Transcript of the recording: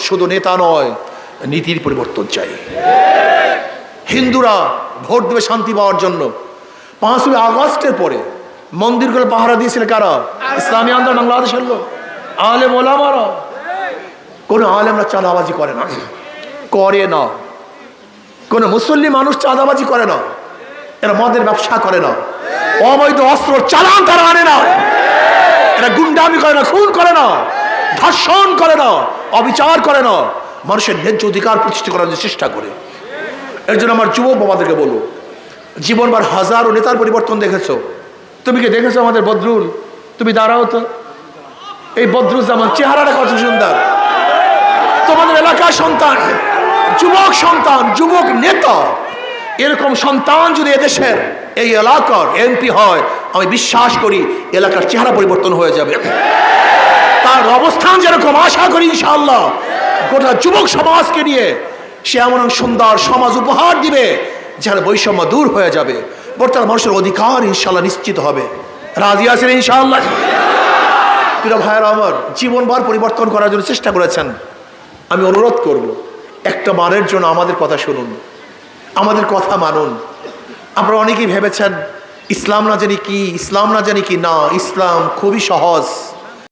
শুধু নেতা নয়, নীতির পরিবর্তন চাই। হিন্দুরা ভোট দেবে শান্তি পাওয়ার জন্য। পাঁচই আগস্টের পরে মন্দিরগুলো পাহারা দিয়েছিল কারা? ইসলামী আন্দোলন, বাংলাদেশের লোক। আলেম ওলামারা কোনো আলেমরা চাঁদাবাজি করে না। করে না। কোনো মুসল্লি মানুষ চাঁদাবাজি করে না। এরা মদের ব্যবসা করে না। অবৈধ অস্ত্র চালান তারা আনে না। এরা গুন্ডামি করে না, খুন করে না। ধর্ষণ করে না অবিচার করে না মানুষের ন্যায্য অধিকার প্রতিষ্ঠা করার চেষ্টা করে। এর জন্য আমার যুবক বাবাদেরকে বলব জীবনবার হাজারো নেতার পরিবর্তন দেখেছ? তুমি কি দেখেছ আমাদের বদরুল? তুমি দাঁড়াও তো। এই বদরুল জামান চেহারাটা কত সুন্দর। তোমাদের এলাকার সন্তান, যুবক সন্তান, যুবক নেতা, এরকম সন্তান যদি এদেশের এই এলাকার এমপি হয়, আমি বিশ্বাস করি এলাকার চেহারা পরিবর্তন হয়ে যাবে। তার অবস্থান যেরকম, আশা করি ইনশাআল্লাহ গোটা যুবক সমাজকে নিয়ে সে এমন সুন্দর সমাজ উপহার দিবে যার বৈষম্য দূর হয়ে যাবে। বর্তমান মানুষের অধিকার ইনশাল্লাহ নিশ্চিত হবে। রাজি আছেন ইনশাআল্লাহ? প্রিয় ভাইয়ের আমার, জীবনবার পরিবর্তন করার জন্য চেষ্টা করেছেন। আমি অনুরোধ করব, একটা বারের জন্য আমাদের কথা শুনুন। আমাদের কথা মানুন। আপনারা অনেকেই ভেবেছেন, ইসলাম না জানি কি, ইসলাম না জানি কি না, ইসলাম খুবই সহজ।